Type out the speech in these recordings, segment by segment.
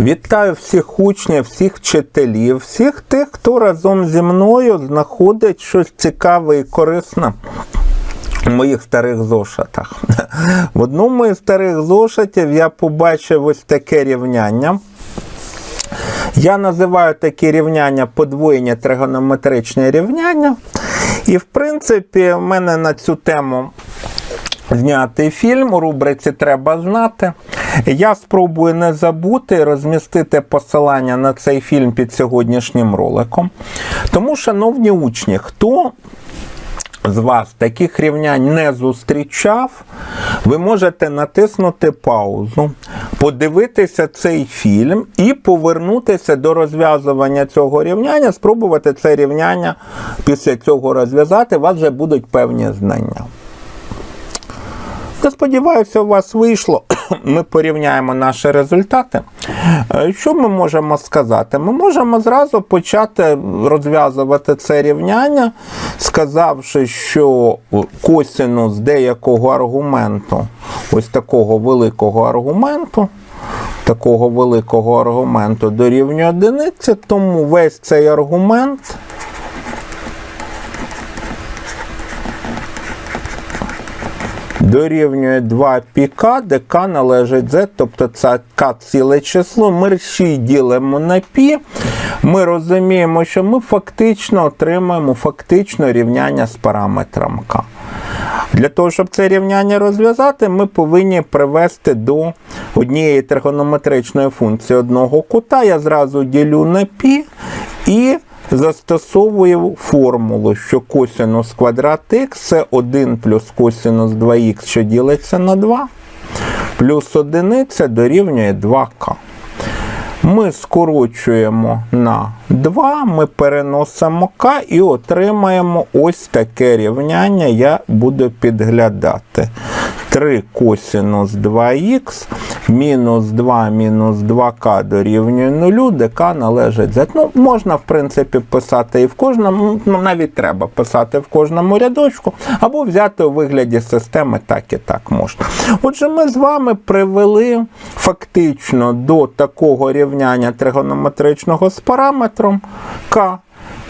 Вітаю всіх учнів, всіх вчителів, всіх тих, хто разом зі мною знаходить щось цікаве і корисне у моїх старих зошитах. В одному із старих зошитів я побачив ось таке рівняння. Я називаю такі рівняння подвоєння тригонометричні рівняння. І, в принципі, в мене на цю тему знятий фільм у рубриці Треба знати. Я спробую не забути розмістити посилання на цей фільм під сьогоднішнім роликом. Тому, шановні учні, хто з вас таких рівнянь не зустрічав, ви можете натиснути паузу, подивитися цей фільм і повернутися до розв'язування цього рівняння, спробувати це рівняння після цього розв'язати, у вас вже будуть певні знання. Я сподіваюся, у вас вийшло. Ми порівняємо наші результати. Е, Що ми можемо сказати? Ми можемо зразу почати розв'язувати це рівняння, сказавши, що косинус деякого аргументу, ось такого великого аргументу, такого великого аргументу дорівнює одиниці, тому весь цей аргумент дорівнює 2 піка, де k належить z, тобто це k ціле число. Ми рші ділимо на пі. Ми розуміємо, що ми фактично отримаємо фактично рівняння з параметром k. Для того, щоб це рівняння розв'язати, ми повинні привести до однієї тригонометричної функції одного кута. Я зразу ділю на пі і застосовую формулу, що косинус квадрат х це 1 плюс косинус 2х, що ділиться на 2, плюс одиниця дорівнює 2к. Ми скорочуємо на 2, ми переносимо k і отримаємо ось таке рівняння. Я буду підглядати. 3 косинус 2х мінус 2 мінус 2к дорівнює 0, де належить z. Ну, можна, в принципі, писати і в кожному, ну, навіть треба писати в кожному рядочку, або взяти у вигляді системи так і так можна. Отже, ми з вами привели фактично до такого рівняння тригонометричного з параметром k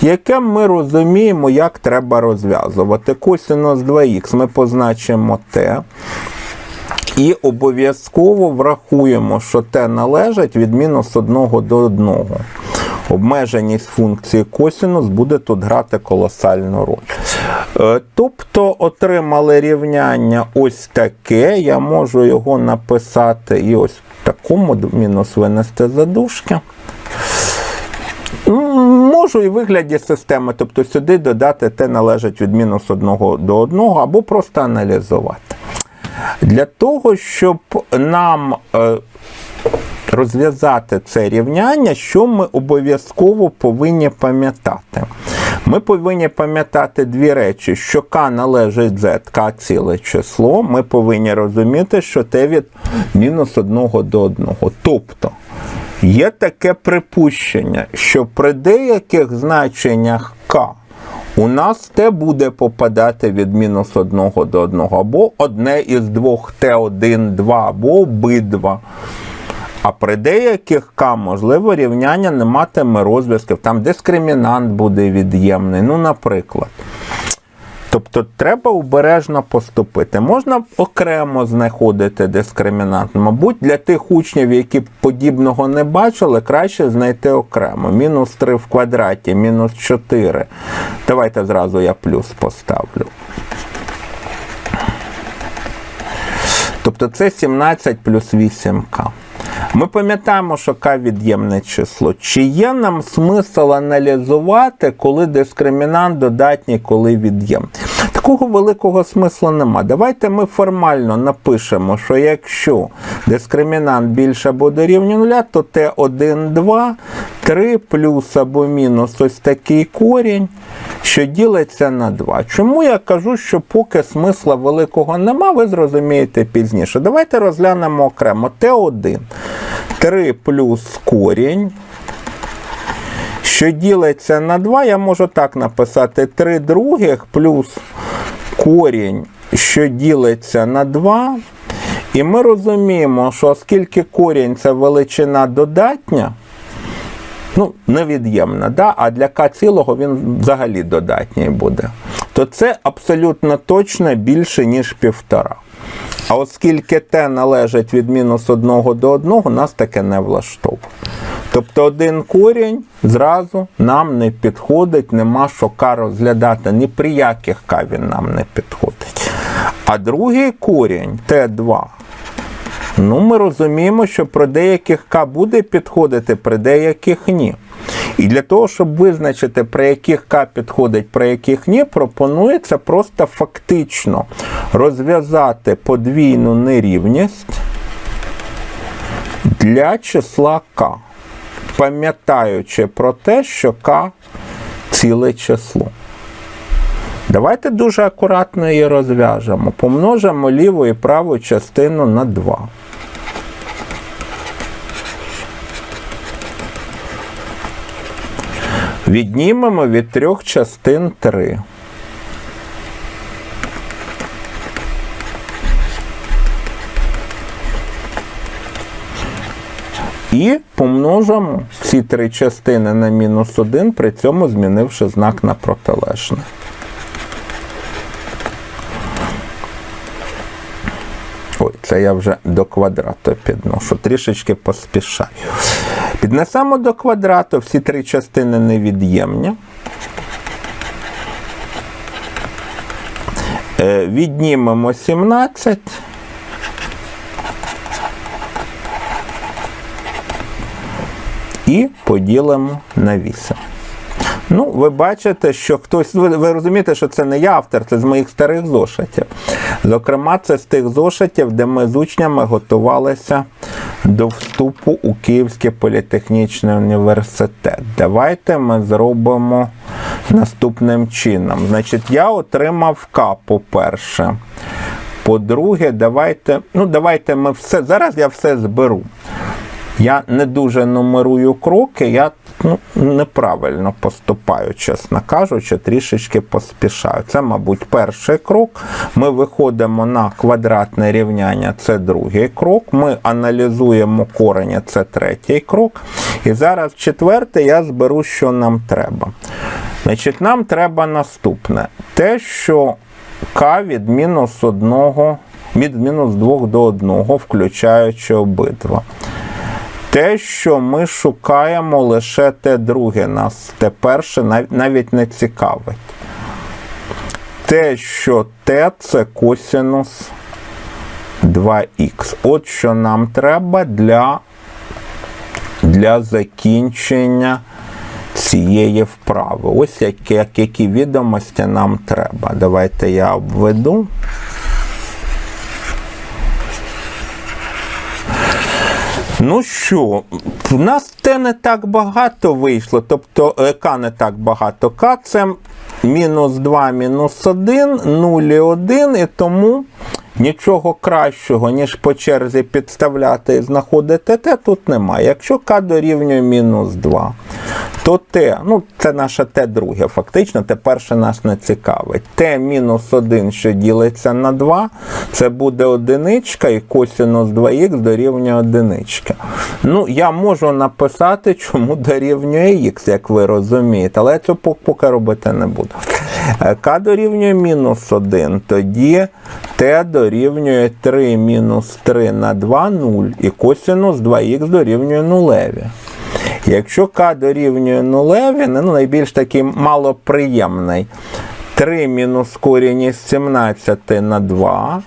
яке ми розуміємо, як треба розв'язувати. Косинус 2х ми позначимо t. І обов'язково врахуємо, що t належить від мінус 1 до 1. Обмеженість функції косинус буде тут грати колосальну роль. Е, Тобто отримали рівняння ось таке. Я можу його написати і ось в такому мінус винести задушки. Можу і в вигляді системи, тобто сюди додати те належить від мінус 1 до 1, або просто аналізувати. Для того, щоб нам е, розв'язати це рівняння, що ми обов'язково повинні пам'ятати? Ми повинні пам'ятати дві речі, що k належить z, k ціле число. Ми повинні розуміти, що те від мінус 1 до 1. Тобто, Є таке припущення, що при деяких значеннях k у нас те буде попадати від мінус 1 до 1, або одне із двох Т1, 2, або обидва. А при деяких К, можливо, рівняння не матиме розв'язків, там дискримінант буде від'ємний, ну, наприклад. Тобто треба обережно поступити. Можна окремо знаходити дискримінант. Мабуть, для тих учнів, які подібного не бачили, краще знайти окремо. Мінус 3 в квадраті, мінус 4. Давайте зразу я плюс поставлю. Тобто це 17 плюс 8К. Ми пам'ятаємо, що К від'ємне число. Чи є нам смисл аналізувати, коли дискримінант додатній, коли від'ємний? Такого великого смислу нема. Давайте ми формально напишемо, що якщо дискримінант більше буде дорівнює 0, то Т1, 2, 3 плюс або мінус ось такий корінь, що ділиться на 2. Чому я кажу, що поки смисла великого нема, ви зрозумієте пізніше. Давайте розглянемо окремо Т1. 3 плюс корінь. Що ділиться на 2, я можу так написати 3 других плюс корінь, що ділиться на 2. І ми розуміємо, що оскільки корінь це величина додатня, ну, невід'ємна, да? а для К цілого він взагалі додатній буде, то це абсолютно точно більше, ніж півтора. А оскільки t належить від мінус 1 до 1, нас таке не влаштовує. Тобто один корінь зразу нам не підходить, нема що К розглядати, ні при яких К він нам не підходить. А другий корінь Т2. Ну, ми розуміємо, що про деяких К буде підходити, при деяких ні. І для того, щоб визначити, при яких К підходить, при яких ні, пропонується просто фактично розв'язати подвійну нерівність для числа К, пам'ятаючи про те, що К ціле число. Давайте дуже акуратно її розв'яжемо. Помножимо ліву і праву частину на 2. Віднімемо від трьох частин 3. І помножимо ці три частини на мінус 1, при цьому змінивши знак на протилежний. Ой, це я вже до квадрату підношу, трішечки поспішаю. Піднесемо до квадрату всі три частини невід'ємні. Е, Віднімемо 17. І поділимо на 8. Ну, ви бачите, що хтось. Ви, ви розумієте, що це не я автор, це з моїх старих зошитів. Зокрема, це з тих зошитів, де ми з учнями готувалися до вступу у Київський політехнічний університет. Давайте ми зробимо наступним чином. Значить, я отримав К, по-перше. По-друге, давайте. Ну, давайте ми все. Зараз я все зберу. Я не дуже нумерую кроки, я ну, неправильно поступаю, чесно кажучи, трішечки поспішаю. Це, мабуть, перший крок. Ми виходимо на квадратне рівняння, це другий крок. Ми аналізуємо корені, це третій крок. І зараз четвертий я зберу, що нам треба. Значить, Нам треба наступне. Те, що К від мінус 1, від мінус 2 до 1, включаючи обидва. Те, що ми шукаємо лише те друге, нас те перше навіть не цікавить. Те, що Т це косінус 2х. От що нам треба для, для закінчення цієї вправи. Ось які, які відомості нам треба. Давайте я обведу. Ну що, в нас те не так багато вийшло, тобто К не так багато. К це мінус 2, мінус 1, 0 і 1, і тому нічого кращого, ніж по черзі підставляти і знаходити Т, тут немає. Якщо К дорівнює мінус 2, то Т, ну це наше Т друге, фактично, те перше нас не цікавить. Т мінус 1, що ділиться на 2, це буде одиничка і косинус 2х дорівнює одиничка. Ну, я можу написати, чому дорівнює х, як ви розумієте, але я цього поки робити не буду. К дорівнює мінус 1, тоді Т дорівнює 3 мінус 3 на 2 0, і косинус 2х дорівнює нулеві. Якщо К дорівнює нулеві, ну, найбільш такий малоприємний. 3 мінус корінь із 17 на 2.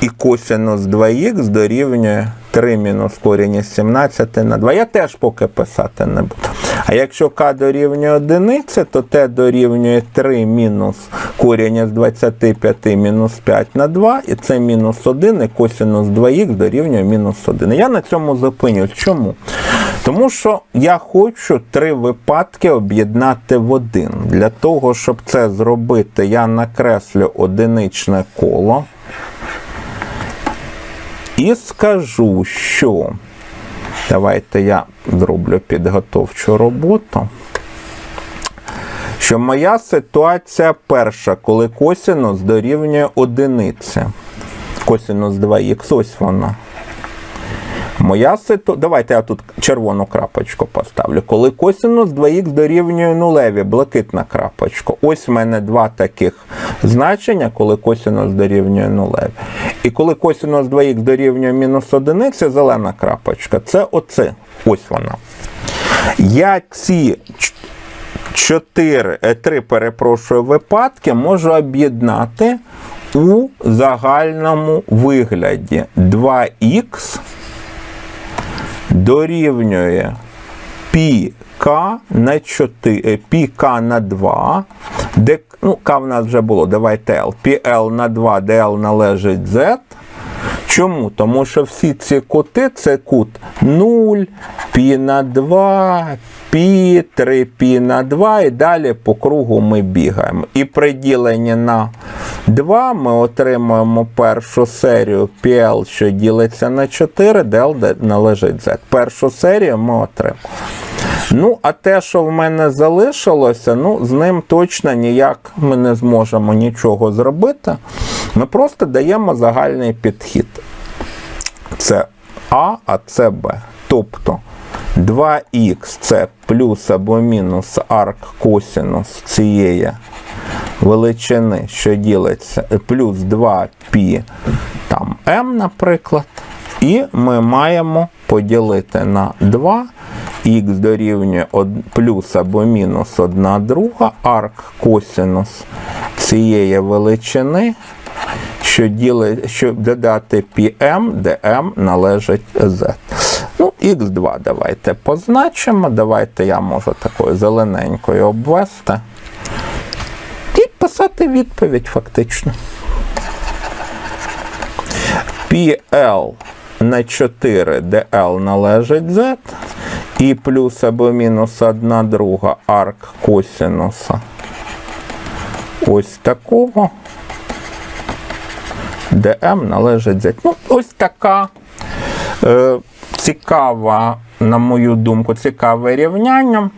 І косинус 2х дорівнює 3 мінус корінь із 17 на 2. Я теж поки писати не буду. А якщо К дорівнює 1, то Т дорівнює 3 мінус корінь із 25 мінус 5 на 2, і це мінус 1, і косинус 2х дорівнює мінус 1. Я на цьому зупинюсь. Чому? Тому що я хочу три випадки об'єднати в один. Для того, щоб це зробити, я накреслю одиничне коло. І скажу, що давайте я зроблю підготовчу роботу. Що моя ситуація перша, коли косинус дорівнює одиниці. Косинус 2х, ось вона. Моя ситу... Давайте я тут червону крапочку поставлю. Коли косинус 2х дорівнює нулеві, блакитна крапочка. Ось в мене два таких значення, коли косинус дорівнює нулеві. І коли косинус 2х дорівнює мінус одиниці, зелена крапочка. Це оце. Ось вона. Я ці ч- чотири, е, три, перепрошую, випадки можу об'єднати у загальному вигляді 2х дорівнює πk на 4, πk е, на 2, де, ну, К в нас вже було, давайте L, PL на 2, де L належить Z, Чому? Тому що всі ці кути це кут 0, пі на 2, пі, 3 пі на 2 і далі по кругу ми бігаємо. І при діленні на 2 ми отримуємо першу серію PL, що ділиться на 4, де належить Z. Першу серію ми отримуємо. Ну, а те, що в мене залишилося, ну, з ним точно ніяк ми не зможемо нічого зробити. Ми просто даємо загальний підхід. Це А, а це Б. Тобто 2х це плюс або мінус арк косинус цієї величини, що ділиться, плюс 2π там m, наприклад. І ми маємо поділити на 2 х дорівнює плюс або мінус 1 друга, арк косинус цієї величини, що ділить, щоб додати πm, де m належить z. Ну, х2 давайте позначимо. Давайте я можу такою зелененькою обвести. І писати відповідь фактично. PL на 4, де L належить Z, і плюс або мінус 1 друга арк косинуса ось такого, де належить Z. Ну, ось така е, цікава, на мою думку, цікаве рівняння.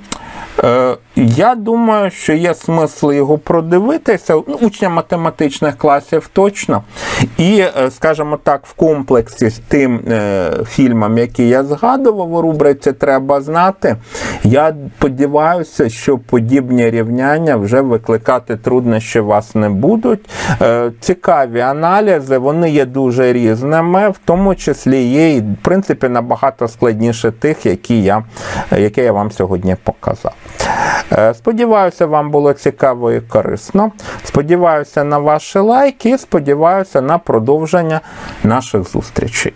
Е, Я думаю, що є смисл його продивитися. Ну, Учням математичних класів точно. І, е, скажімо так, в комплексі з тим е, фільмом, який я згадував у рубриці Треба знати. Я сподіваюся, що подібні рівняння вже викликати труднощі вас не будуть. Е, Цікаві аналізи, вони є дуже різними, в тому числі є, в принципі, набагато складніше тих, які я, які я вам сьогодні показав. Е, Сподіваюся, вам було цікаво і корисно. Сподіваюся на ваші лайки сподіваюся на продовження наших зустрічей.